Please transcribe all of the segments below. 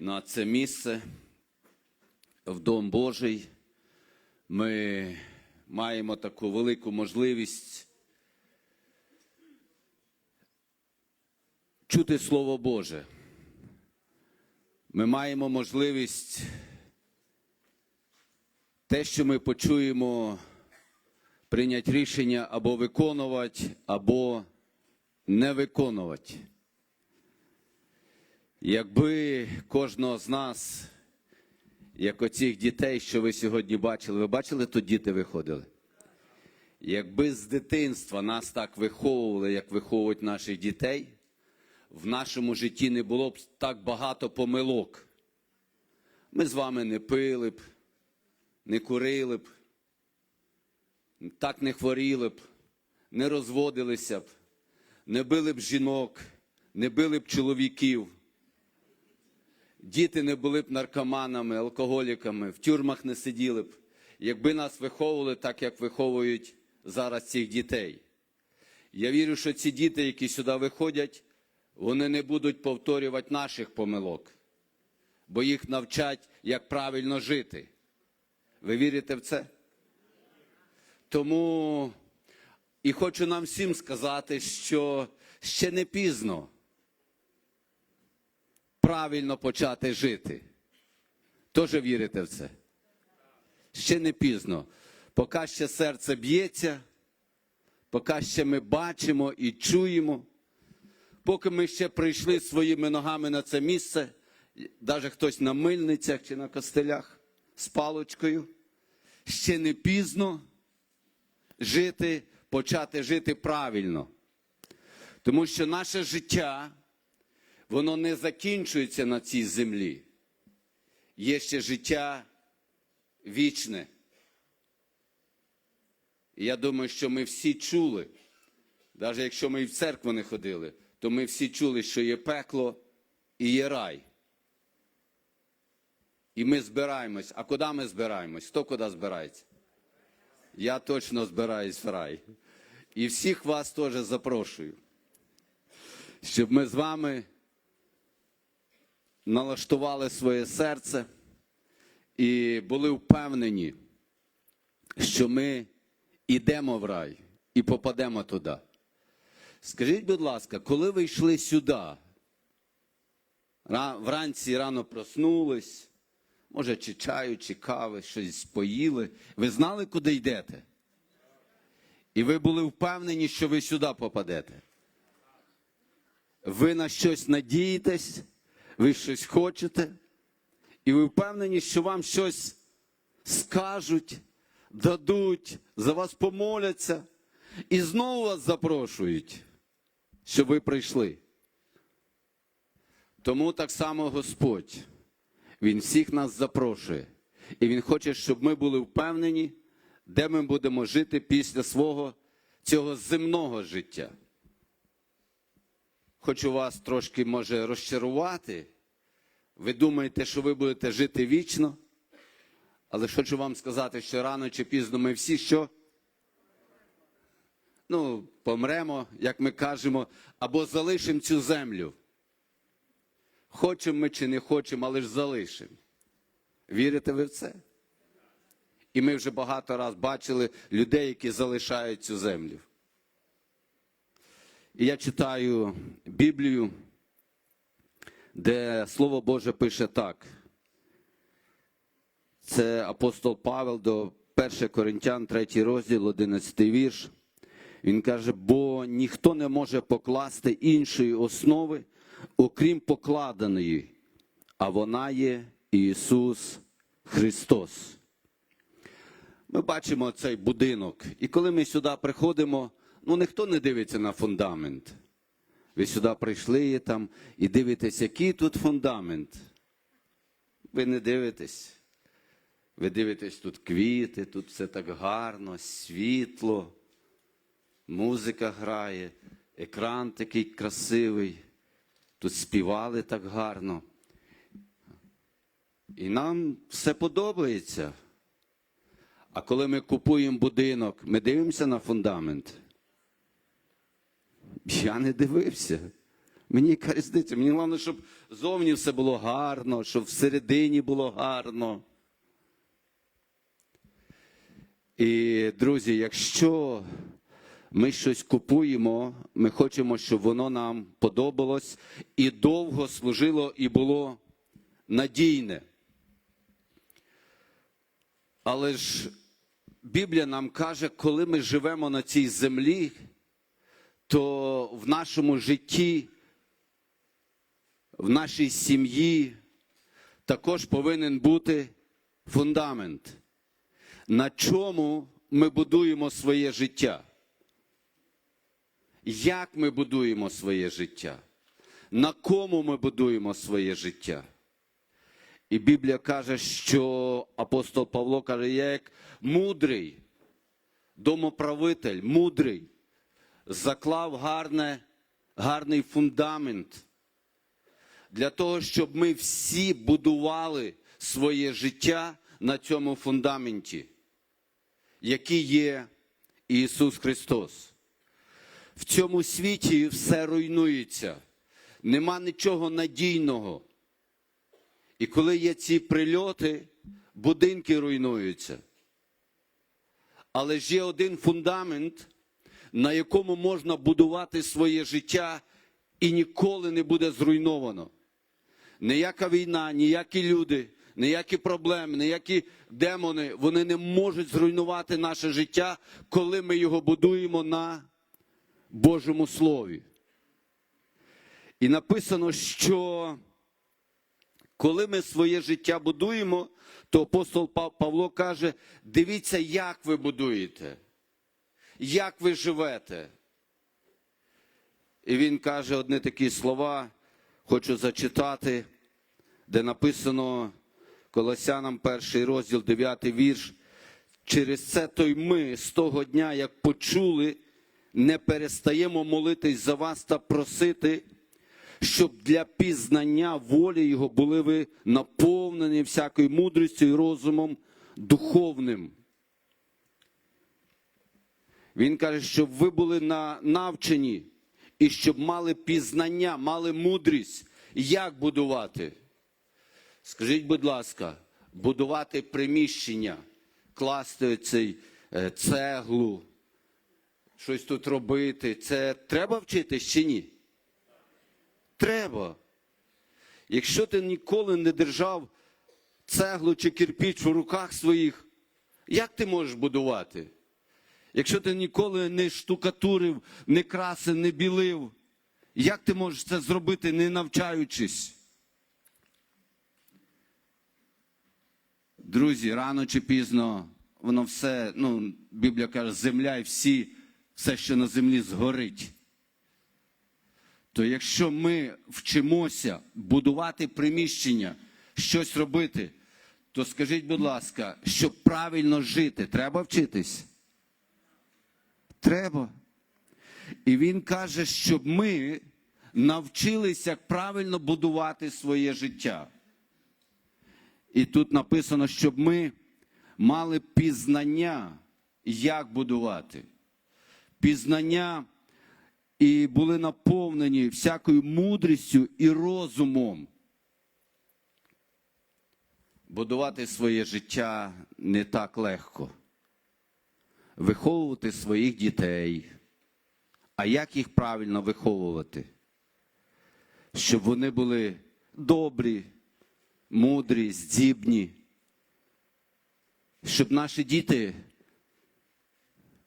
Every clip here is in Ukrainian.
на це місце в Дом Божий. Ми маємо таку велику можливість чути Слово Боже. Ми маємо можливість те, що ми почуємо, прийняти рішення або виконувати, або не виконувати. Якби кожного з нас, як оцих дітей, що ви сьогодні бачили, ви бачили, тут діти виходили? Якби з дитинства нас так виховували, як виховують наших дітей, в нашому житті не було б так багато помилок. Ми з вами не пили б, не курили б, так не хворіли б, не розводилися б, не били б жінок, не били б чоловіків. Діти не були б наркоманами, алкоголіками, в тюрмах не сиділи б, якби нас виховували так, як виховують зараз цих дітей. Я вірю, що ці діти, які сюди виходять, вони не будуть повторювати наших помилок, бо їх навчать, як правильно жити. Ви вірите в це? Тому і хочу нам всім сказати, що ще не пізно правильно почати жити. Теж вірите в це? Ще не пізно. Поки ще серце б'ється, поки ще ми бачимо і чуємо, поки ми ще прийшли своїми ногами на це місце, навіть хтось на мильницях чи на костелях з палочкою, ще не пізно жити, почати жити правильно. Тому що наше життя, воно не закінчується на цій землі. Є ще життя вічне. Я думаю, що ми всі чули, навіть якщо ми і в церкву не ходили, то ми всі чули, що є пекло і є рай. І ми збираємось. А куди ми збираємось? Хто куди збирається? Я точно збираюсь в рай. І всіх вас теж запрошую, щоб ми з вами налаштували своє серце і були впевнені, що ми йдемо в рай і попадемо туди. Скажіть, будь ласка, коли ви йшли сюди, вранці рано проснулись, може, чи чаю, чи кави, щось поїли, ви знали, куди йдете? І ви були впевнені, що ви сюди попадете. Ви на щось надієтесь, ви щось хочете, і ви впевнені, що вам щось скажуть, дадуть, за вас помоляться, і знову вас запрошують, щоб ви прийшли. Тому так само Господь, Він всіх нас запрошує. І Він хоче, щоб ми були впевнені, де ми будемо жити після свого цього земного життя. Хочу вас трошки, може, розчарувати. Ви думаєте, що ви будете жити вічно, але хочу вам сказати, що рано чи пізно ми всі що? Ну, помремо, як ми кажемо, або залишимо цю землю. Хочемо ми чи не хочемо, але ж залишимо. Вірите ви в це? І ми вже багато раз бачили людей, які залишають цю землю. І я читаю Біблію, де Слово Боже пише так. Це апостол Павел до 1 Коринтян, 3 розділ, 11 вірш. Він каже, бо ніхто не може покласти іншої основи, окрім покладеної, а вона є Ісус Христос. Ми бачимо цей будинок, і коли ми сюди приходимо, ну ніхто не дивиться на фундамент. Ви сюди прийшли там і дивитесь, який тут фундамент. Ви не дивитесь. Ви дивитесь тут квіти, тут все так гарно, світло, музика грає, екран такий красивий, тут співали так гарно. І нам все подобається. А коли ми купуємо будинок, ми дивимося на фундамент. Я не дивився. Мені яка? Мені головне, щоб зовні все було гарно, щоб всередині було гарно. І, друзі, якщо ми щось купуємо, ми хочемо, щоб воно нам подобалось і довго служило і було надійне. Але ж Біблія нам каже, коли ми живемо на цій землі, то в нашому житті, в нашій сім'ї також повинен бути фундамент, на чому ми будуємо своє життя. Як ми будуємо своє життя? На кому ми будуємо своє життя? І Біблія каже, що апостол Павло каже, я як мудрий домоправитель, мудрий, заклав гарне, гарний фундамент для того, щоб ми всі будували своє життя на цьому фундаменті, який є Ісус Христос. В цьому світі все руйнується, нема нічого надійного. І коли є ці прильоти, будинки руйнуються. Але ж є один фундамент, на якому можна будувати своє життя і ніколи не буде зруйновано. Ніяка війна, ніякі люди, ніякі проблеми, ніякі демони, вони не можуть зруйнувати наше життя, коли ми його будуємо на Божому Слові. І написано, що коли ми своє життя будуємо, то апостол Павло каже: дивіться, як ви будуєте, як ви живете. І він каже одні такі слова, хочу зачитати, де написано Колосянам перший розділ, 9 вірш. Через це то й ми з того дня, як почули, не перестаємо молитись за вас та просити щоб для пізнання волі Його були ви наповнені всякою мудрістю і розумом духовним. Він каже, щоб ви були на, навчені і щоб мали пізнання, мали мудрість, як будувати. Скажіть, будь ласка, будувати приміщення, класти цей е, цеглу, щось тут робити, це треба вчитись чи ні? Треба. Якщо ти ніколи не держав цеглу чи кирпіч в руках своїх, як ти можеш будувати? Якщо ти ніколи не штукатурив, не красив, не білив, як ти можеш це зробити, не навчаючись? Друзі, рано чи пізно воно все, ну, Біблія каже, земля і всі, все, що на землі згорить то якщо ми вчимося будувати приміщення, щось робити, то скажіть, будь ласка, щоб правильно жити, треба вчитись? Треба. І він каже, щоб ми навчилися правильно будувати своє життя. І тут написано, щоб ми мали пізнання, як будувати. Пізнання і були наповнені всякою мудрістю і розумом. Будувати своє життя не так легко. Виховувати своїх дітей. А як їх правильно виховувати? Щоб вони були добрі, мудрі, здібні, щоб наші діти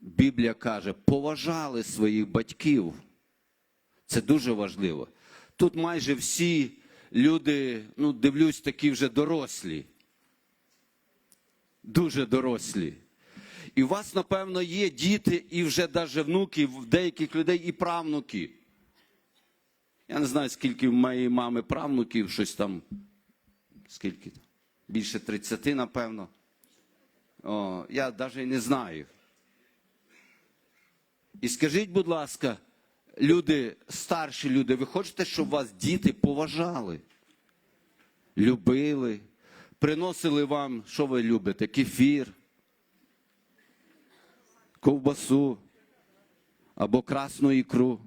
Біблія каже, поважали своїх батьків. Це дуже важливо. Тут майже всі люди, ну, дивлюсь, такі вже дорослі. Дуже дорослі. І у вас, напевно, є діти і вже навіть внуки, в деяких людей і правнуки. Я не знаю, скільки в моєї мами правнуків, щось там, скільки? там? Більше 30, напевно. О, Я навіть не знаю. І скажіть, будь ласка, люди, старші люди, ви хочете, щоб вас діти поважали, любили, приносили вам, що ви любите? Кефір, ковбасу або красну ікру.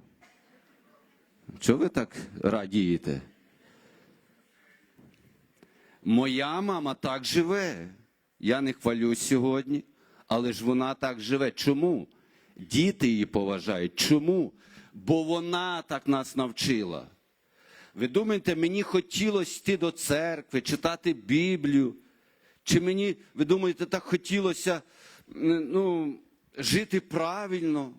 Чого ви так радієте? Моя мама так живе. Я не хвалюсь сьогодні, але ж вона так живе. Чому? Діти її поважають. Чому? Бо вона так нас навчила. Ви думаєте, мені хотілося йти до церкви, читати Біблію? Чи мені, ви думаєте, так хотілося ну, жити правильно?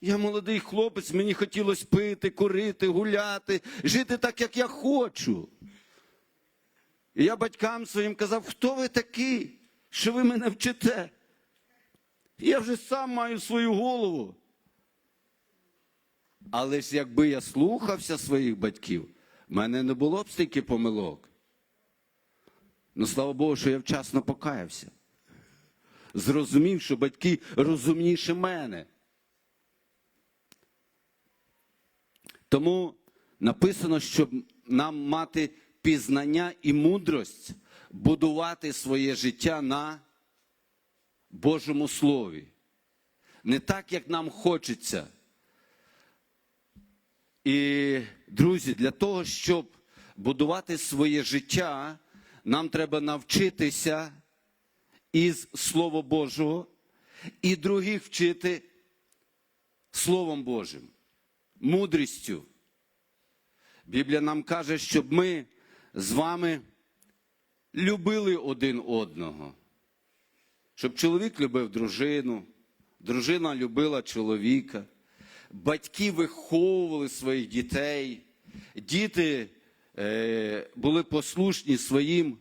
Я молодий хлопець, мені хотілося пити, курити, гуляти, жити так, як я хочу. І я батькам своїм казав, хто ви такий, що ви мене вчите? Я вже сам маю свою голову. Але ж якби я слухався своїх батьків, в мене не було б стільки помилок. Ну, слава Богу, що я вчасно покаявся. Зрозумів, що батьки розумніші мене. Тому написано, щоб нам мати пізнання і мудрость будувати своє життя на Божому Слові. Не так, як нам хочеться. І, друзі, для того, щоб будувати своє життя, нам треба навчитися із Слова Божого і других вчити Словом Божим, мудрістю. Біблія нам каже, щоб ми з вами любили один одного. Щоб чоловік любив дружину, дружина любила чоловіка, батьки виховували своїх дітей, діти е, були послушні своїм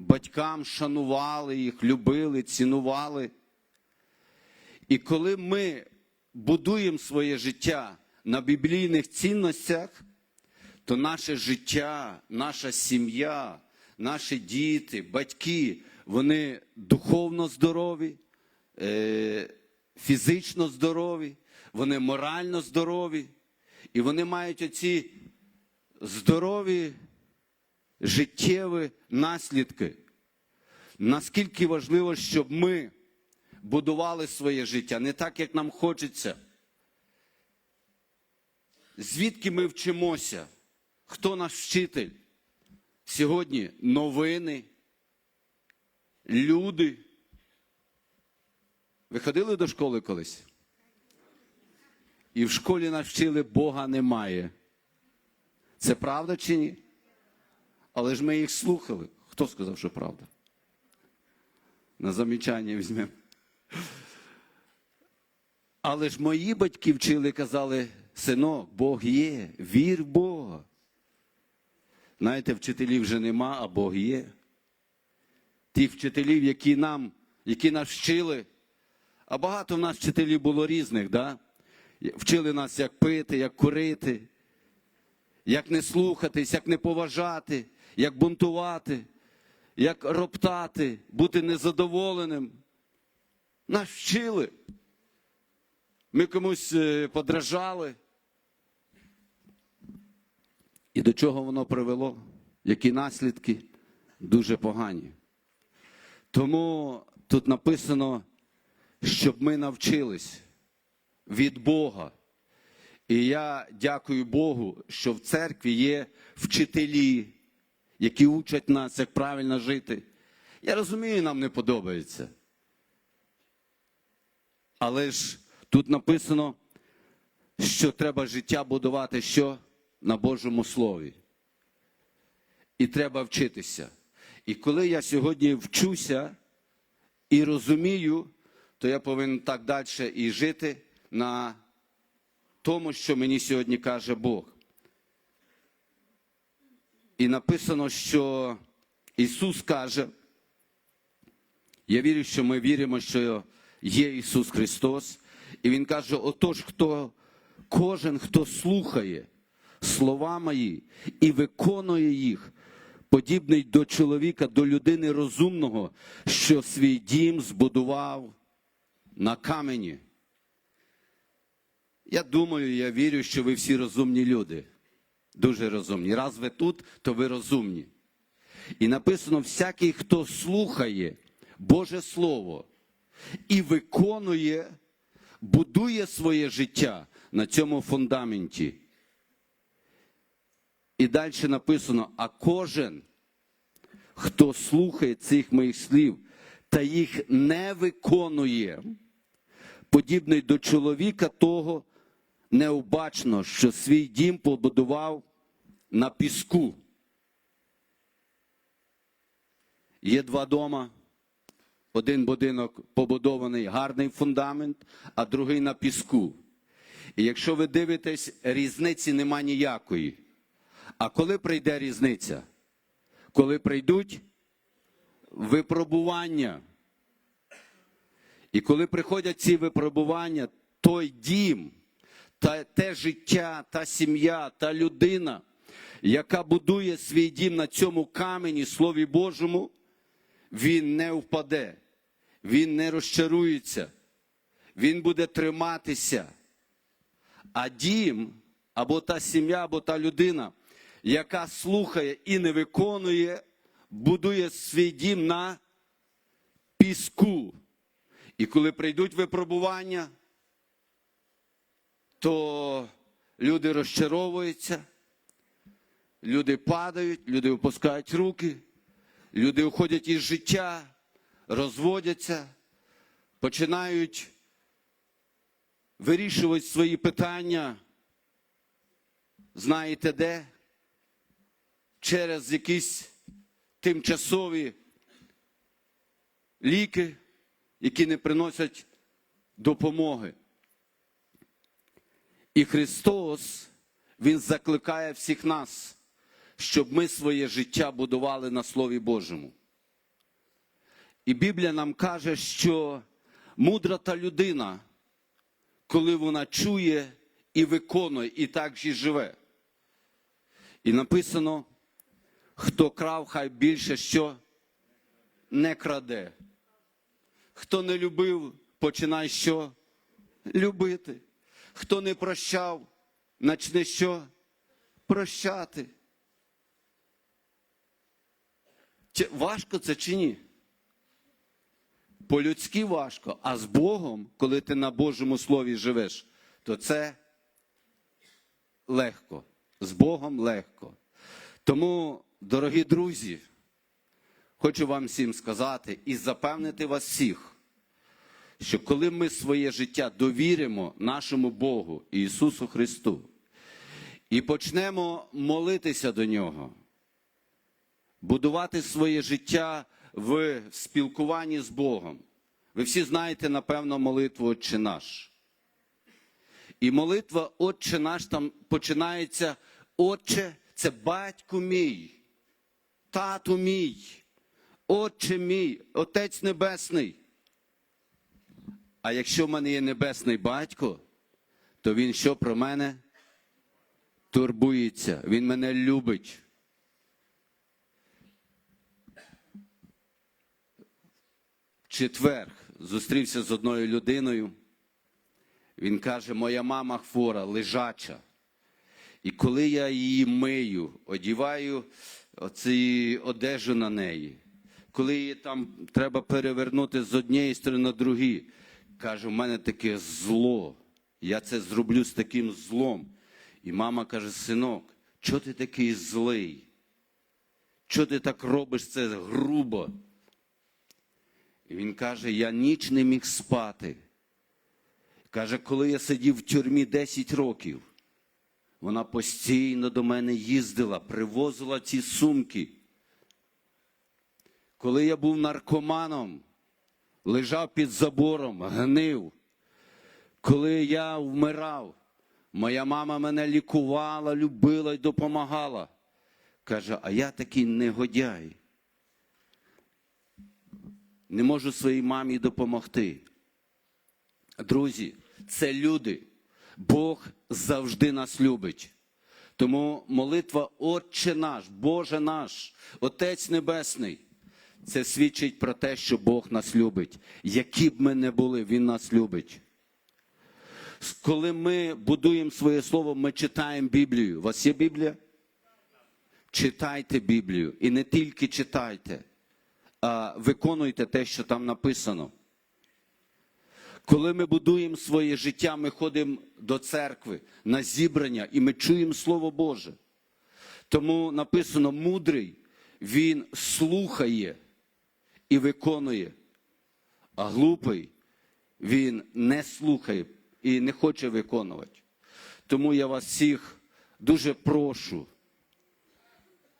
батькам, шанували їх, любили, цінували. І коли ми будуємо своє життя на біблійних цінностях, то наше життя, наша сім'я, наші діти, батьки, вони духовно здорові, е, фізично здорові, вони морально здорові, і вони мають оці здорові життєві наслідки. Наскільки важливо, щоб ми будували своє життя не так, як нам хочеться. Звідки ми вчимося? Хто наш вчитель? Сьогодні новини, люди. Ви ходили до школи колись? І в школі нас вчили Бога немає. Це правда чи ні? Але ж ми їх слухали. Хто сказав, що правда? На замічання візьмемо. Але ж мої батьки вчили, казали, синок, Бог є, вір в Бога. Знаєте, вчителів вже нема, а Бог є. Тих вчителів, які нам, які нас вчили, а багато в нас вчителів було різних, да? вчили нас, як пити, як курити, як не слухатись, як не поважати, як бунтувати, як роптати, бути незадоволеним. Нас вчили. Ми комусь е, подражали. І до чого воно привело? Які наслідки? Дуже погані. Тому тут написано, щоб ми навчились від Бога. І я дякую Богу, що в церкві є вчителі, які учать нас, як правильно жити. Я розумію, нам не подобається. Але ж тут написано, що треба життя будувати що? На Божому Слові. І треба вчитися. І коли я сьогодні вчуся і розумію, то я повинен так далі і жити на тому, що мені сьогодні каже Бог. І написано, що Ісус каже, я вірю, що ми віримо, що є Ісус Христос. І Він каже: отож, хто, кожен, хто слухає слова мої і виконує їх, подібний до чоловіка, до людини розумного, що свій дім збудував на камені. Я думаю, я вірю, що ви всі розумні люди. Дуже розумні. Раз ви тут, то ви розумні. І написано: всякий, хто слухає Боже Слово і виконує, будує своє життя на цьому фундаменті. І далі написано: а кожен, хто слухає цих моїх слів та їх не виконує, подібний до чоловіка того необачно, що свій дім побудував на піску. Є два дома. Один будинок побудований гарний фундамент, а другий на піску. І якщо ви дивитесь, різниці нема ніякої. А коли прийде різниця? Коли прийдуть випробування. І коли приходять ці випробування, той дім, та те життя, та сім'я, та людина, яка будує свій дім на цьому камені, Слові Божому, він не впаде, він не розчарується, він буде триматися. А дім, або та сім'я, або та людина, яка слухає і не виконує, будує свій дім на піску. І коли прийдуть випробування, то люди розчаровуються, люди падають, люди опускають руки, люди уходять із життя, розводяться, починають вирішувати свої питання, знаєте де, через якісь тимчасові ліки, які не приносять допомоги. І Христос, Він закликає всіх нас, щоб ми своє життя будували на Слові Божому. І Біблія нам каже, що мудра та людина, коли вона чує і виконує, і так же живе. І написано, хто крав, хай більше що не краде. Хто не любив, починай що? Любити. Хто не прощав, начне що? Прощати. Чи важко це чи ні? По-людськи важко, а з Богом, коли ти на Божому Слові живеш, то це легко. З Богом легко. Тому, дорогі друзі, хочу вам всім сказати і запевнити вас всіх, що коли ми своє життя довіримо нашому Богу Ісусу Христу і почнемо молитися до Нього, будувати своє життя в спілкуванні з Богом. Ви всі знаєте, напевно, молитву Отче наш. І молитва Отче наш там починається, Отче, це батько мій, тату мій, Отче мій, Отець Небесний. А якщо в мене є небесний батько, то він що про мене? Турбується, він мене любить. Четвер зустрівся з одною людиною. Він каже: моя мама хвора, лежача. І коли я її мию, одіваю оці одежу на неї, коли її там треба перевернути з однієї сторони на другу, каже, у мене таке зло. Я це зроблю з таким злом. І мама каже: синок, чого ти такий злий? Чого ти так робиш це грубо? І він каже: я ніч не міг спати. Каже, коли я сидів в тюрмі 10 років, вона постійно до мене їздила, привозила ці сумки. Коли я був наркоманом, лежав під забором, гнив. Коли я вмирав, моя мама мене лікувала, любила і допомагала. Каже, а я такий негодяй. Не можу своїй мамі допомогти. Друзі, це люди. Бог завжди нас любить. Тому молитва Отче наш, Боже наш, Отець Небесний. Це свідчить про те, що Бог нас любить. Які б ми не були, Він нас любить. Коли ми будуємо своє слово, ми читаємо Біблію. У вас є Біблія? Читайте Біблію. І не тільки читайте, а виконуйте те, що там написано. Коли ми будуємо своє життя, ми ходимо до церкви на зібрання і ми чуємо Слово Боже. Тому написано: мудрий, він слухає і виконує, а глупий він не слухає і не хоче виконувати. Тому я вас всіх дуже прошу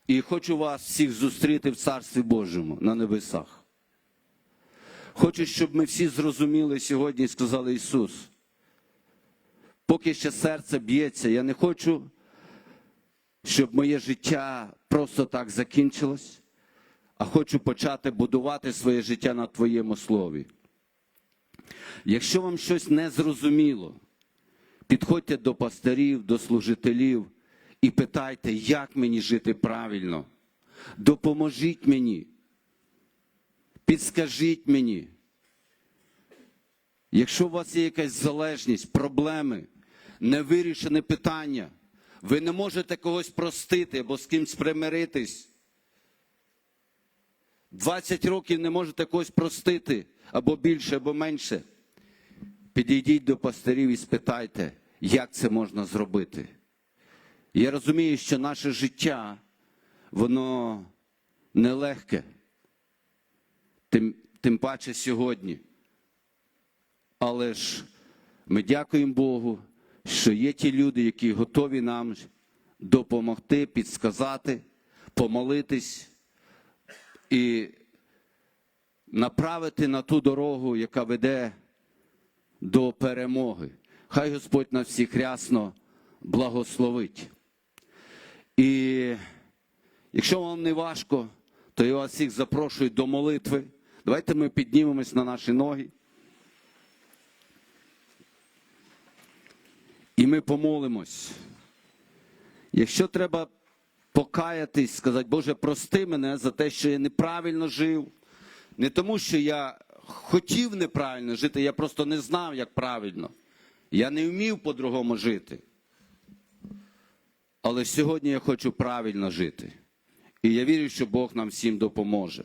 і хочу вас всіх зустріти в Царстві Божому на небесах. Хочу, щоб ми всі зрозуміли сьогодні сказали Ісус. Поки ще серце б'ється, я не хочу, щоб моє життя просто так закінчилось, а хочу почати будувати своє життя на Твоєму слові. Якщо вам щось не зрозуміло, підходьте до пастирів, до служителів і питайте, як мені жити правильно. Допоможіть мені. Підскажіть мені. Якщо у вас є якась залежність, проблеми, невирішене питання, ви не можете когось простити або з кимсь примиритись. 20 років не можете когось простити або більше, або менше. Підійдіть до пастирів і спитайте, як це можна зробити. Я розумію, що наше життя, воно нелегке, тим, тим паче сьогодні. Але ж ми дякуємо Богу, що є ті люди, які готові нам допомогти, підсказати, помолитись і направити на ту дорогу, яка веде до перемоги. Хай Господь нас всіх рясно благословить. І якщо вам не важко, то я вас всіх запрошую до молитви. Давайте ми піднімемось на наші ноги. І ми помолимось. Якщо треба покаятись, сказати, Боже, прости мене за те, що я неправильно жив. Не тому, що я хотів неправильно жити, я просто не знав, як правильно. Я не вмів по-другому жити. Але сьогодні я хочу правильно жити. І я вірю, що Бог нам всім допоможе.